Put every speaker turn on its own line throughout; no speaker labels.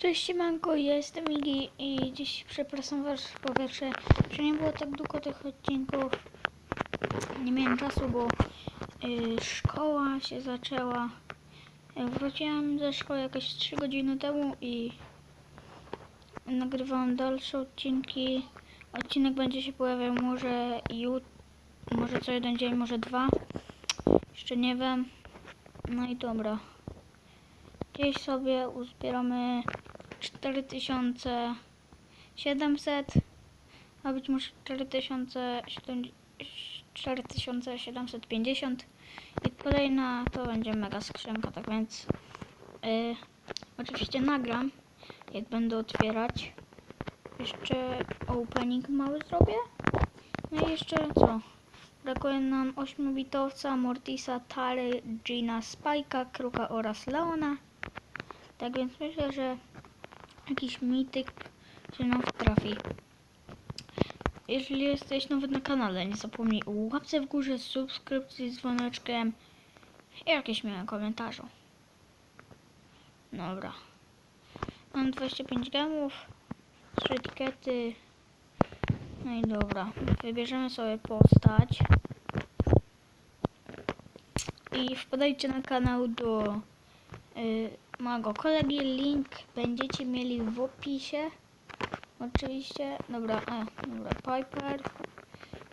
Cześć siemanko, ja jestem Igi i dziś przepraszam was po pierwsze, że nie było tak długo tych odcinków. Nie miałem czasu, bo y, szkoła się zaczęła. Y, Wróciłem ze szkoły jakieś 3 godziny temu i nagrywam dalsze odcinki. Odcinek będzie się pojawiał może jut, może co jeden dzień, może dwa. Jeszcze nie wiem. No i dobra. Dziś sobie uzbieramy 4700, a być może 4700 4750 i kolejna to będzie mega skrzynka, tak więc y, oczywiście nagram, jak będę otwierać. Jeszcze opening mały zrobię. No i jeszcze co? Brakuje nam 8-bitowca, Mortisa, Tary, Gina, Spike'a, Kruka oraz Leona. Tak więc myślę, że jakiś mityk się nam trafi. Jeżeli jesteś nowy na kanale, nie zapomnij o łapce w górze, subskrypcji z dzwoneczkiem i jakieś miłe komentarzu. Dobra. Mam 25 gemów, 3 etykiety. No i dobra. Wybierzemy sobie postać. I wpadajcie na kanał do y, mojego kolegi. Link będziecie mieli w opisie. Oczywiście. Dobra, e, dobra, Piper.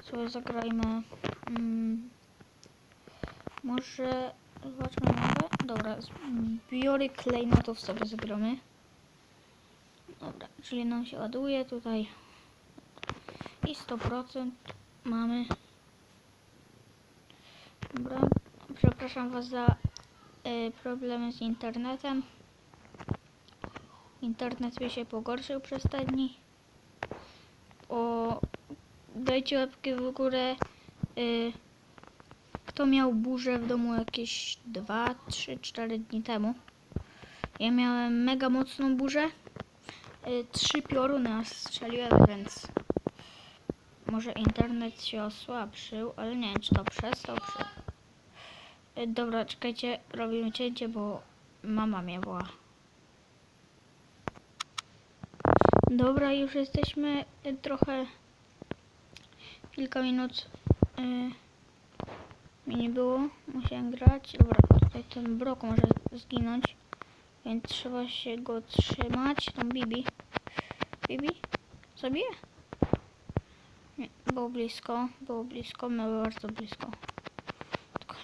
Sobie zagrajmy. Mm, może zobaczmy może. Dobra, zbiory klejnotów sobie zagramy. Dobra, czyli nam się ładuje tutaj. I 100% mamy. Dobra, przepraszam Was za problemy z internetem. Internet mi się pogorszył przez te dni. O, dajcie łapkę w górę. Y, kto miał burzę w domu jakieś 2, 3, 4 dni temu. Ja miałem mega mocną burzę. Y, trzy pioruny aż strzeliłem, więc może internet się osłabszył, ale nie wiem, czy to przez to. Y, Dobra, czekajcie, robimy cięcie, bo mama mnie woła. Dobra, już jesteśmy y, trochę... Kilka minut y, mi nie było, musiałem grać. Dobra, tutaj ten brok może zginąć, więc trzeba się go trzymać. Tam Bibi. Bibi? Zabiję? Nie, było blisko, było blisko, było bardzo blisko.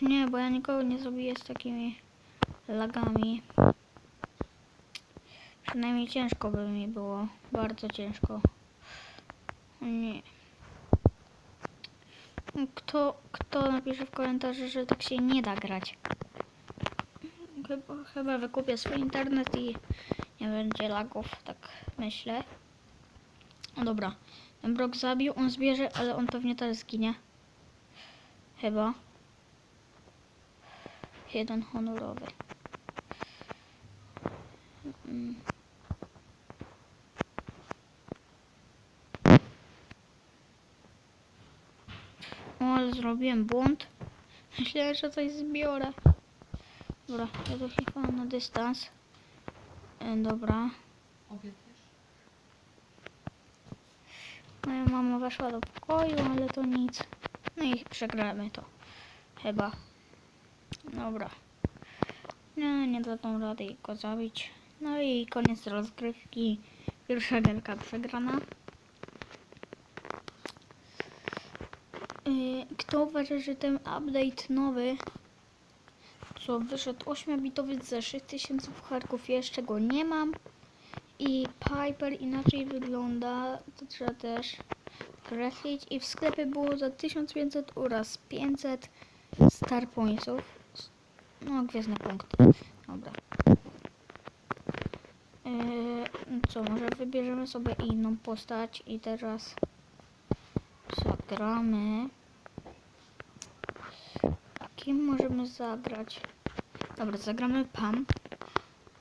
Nie, bo ja nikogo nie zabiję z takimi lagami. Przynajmniej ciężko by mi było, bardzo ciężko. Nie. Kto, kto napisze w komentarzu, że tak się nie da grać? Chyba, chyba wykupię swój internet i nie będzie lagów, tak myślę. No dobra. Ten brok zabił, on zbierze, ale on pewnie teraz zginie. Chyba. Jeden honorowy. Mm. O, ale zrobiłem błąd. Myślałem, że coś zbiorę. Dobra, ja to chyba na dystans. E, dobra. Moja mama weszła do pokoju, ale to nic. No i przegramy to. Chyba. Dobra. Nie, nie dadzą rady go zabić. No i koniec rozgrywki. Pierwsza gierka przegrana. Yy, Kto uważa, że ten update nowy, co wyszedł 8-bitowy ze 6000 pucharków, jeszcze go nie mam. I Piper inaczej wygląda, to trzeba też określić. I w sklepie było za 1500 oraz 500 Star Pointsów. No, gwiezdne punkty. Dobra. Yy, co, może wybierzemy sobie inną postać i teraz zagramy. Kim możemy zagrać? Dobra, zagramy Pam,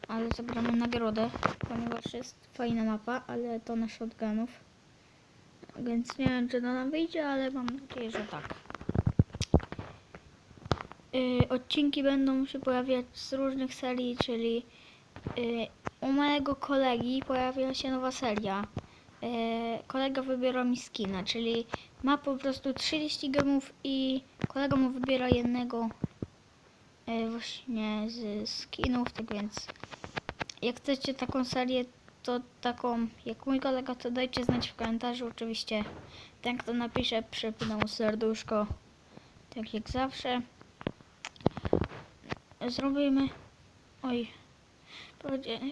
ale zagramy nagrodę, ponieważ jest fajna mapa, ale to na shotgunów. Więc nie wiem, czy to nam wyjdzie, ale mam nadzieję, że tak. Yy, odcinki będą się pojawiać z różnych serii, czyli y, u mojego kolegi pojawiła się nowa seria. Y, kolega wybiera mi skina, czyli ma po prostu 30 gemów i kolega mu wybiera jednego y, właśnie z skinów, tak więc jak chcecie taką serię, to taką jak mój kolega, to dajcie znać w komentarzu. Oczywiście ten, kto napisze, przypnę mu serduszko, tak jak zawsze. Zrobimy... Oj,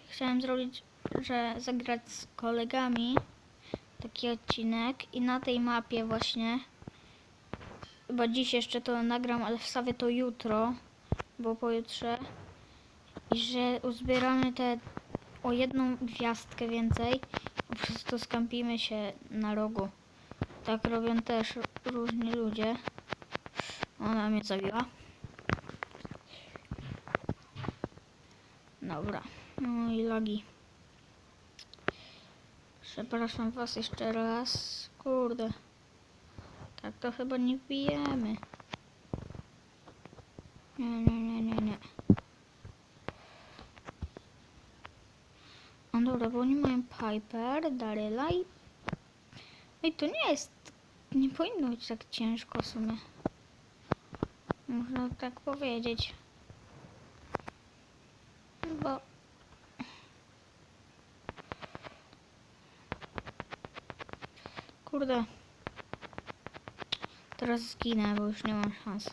chciałem zrobić, że zagrać z kolegami taki odcinek i na tej mapie właśnie chyba dziś jeszcze to nagram, ale wstawię to jutro, bo pojutrze i że uzbieramy te o jedną gwiazdkę więcej po prostu skampimy się na rogu. Tak robią też różni ludzie. Ona mnie zabiła Dobra, no i lagi. Przepraszam was jeszcze raz. Kurde. Tak to chyba nie wbijemy. Nie, nie, nie, nie, nie. No dobra, bo oni mają Piper, Daryla i... I to nie jest... Nie powinno być tak ciężko w sumie. Można tak powiedzieć. Bo... Kurde. Teraz zginę, bo już nie mam szans.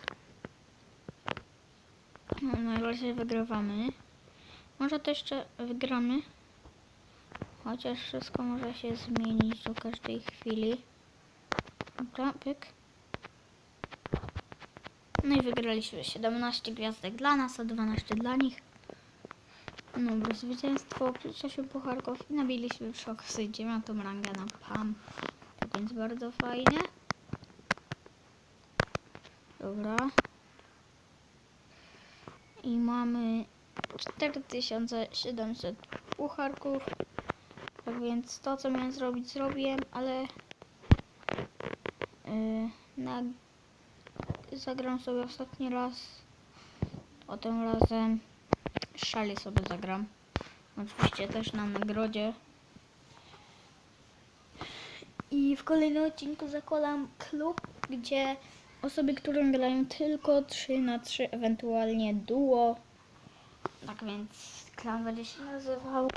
No, na razie wygrywamy. Może to jeszcze wygramy. Chociaż wszystko może się zmienić do każdej chwili. Dobra, pyk. No i wygraliśmy 17 gwiazdek dla nas, a 12 dla nich. Dobra, zwycięstwo, 6 pucharków i nabiliśmy przy okazji 9 rangę na PAM. Tak więc bardzo fajnie. Dobra. I mamy 4700 pucharków. Tak więc to, co miałem zrobić, zrobiłem, ale yy, na, zagram sobie ostatni raz. O tym razem szali sobie zagram. Oczywiście też na nagrodzie. I w kolejnym odcinku zakładam klub, gdzie osoby, które grają tylko 3 na 3 ewentualnie duo. Tak więc klan będzie się nazywał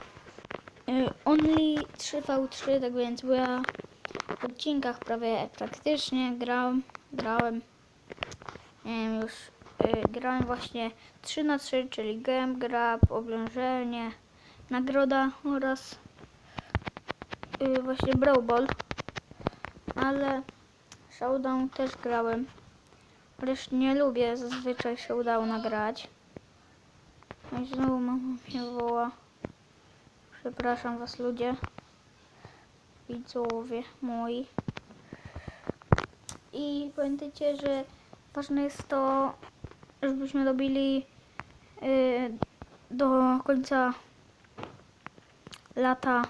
y, Only 3v3, tak więc bo ja w odcinkach prawie praktycznie grałem, grałem, nie wiem już, grałem właśnie 3 na 3 czyli game grab, oblężenie, nagroda oraz y, właśnie Brawl Ball, ale Showdown też grałem. Lecz nie lubię zazwyczaj Showdowna grać. No i znowu mama mnie woła. Przepraszam was ludzie. Widzowie moi. I pamiętajcie, że ważne jest to, żebyśmy dobili y, do końca lata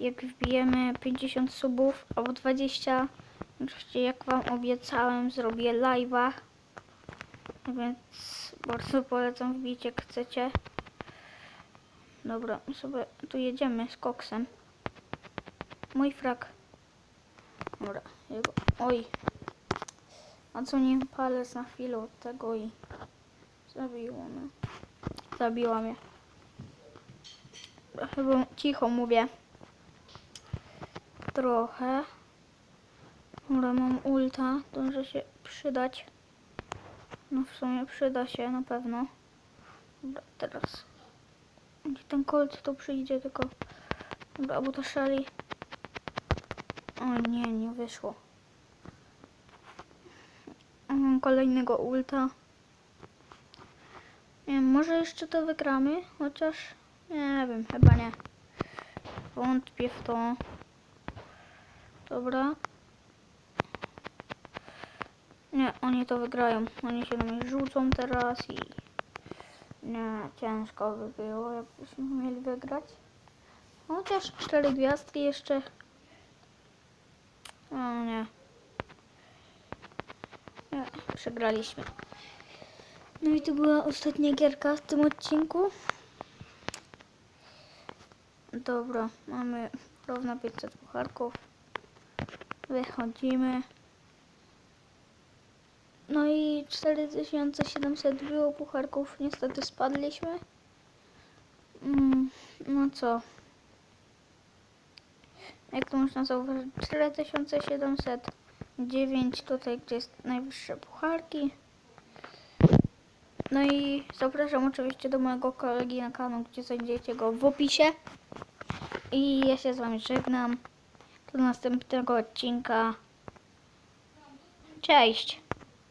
jak wbijemy 50 subów albo 20 oczywiście jak wam obiecałem zrobię live'a więc bardzo polecam wbić jak chcecie. Dobra sobie tu jedziemy z koksem. Mój frak. Dobra jego oj odsunię palec na chwilę od tego i zabiło mnie zabiła mnie chyba cicho mówię trochę. Dobra, mam ulta, to może się przydać. No w sumie przyda się na pewno. Dobra, teraz. Gdzie ten kolt to przyjdzie, tylko... Dobra, bo to szali. O nie, nie wyszło. Kolejnego ulta. Nie wiem, może jeszcze to wygramy, chociaż nie wiem, chyba nie. Wątpię w to. Dobra. Nie, oni to wygrają. Oni się na mnie rzucą teraz i... Nie, ciężko by było, jakbyśmy mieli wygrać. Chociaż cztery gwiazdki jeszcze... O nie. Przegraliśmy. No i to była ostatnia gierka w tym odcinku. Dobra, mamy równo 500 pucharków. Wychodzimy. No i 4700 było pucharków. Niestety spadliśmy. Mm, no co? Jak to można zauważyć? 4709 tutaj, gdzie jest najwyższe pucharki. No i zapraszam oczywiście do mojego kolegi na kanał, gdzie znajdziecie go w opisie. I ja się z wami żegnam. Do następnego odcinka. Cześć!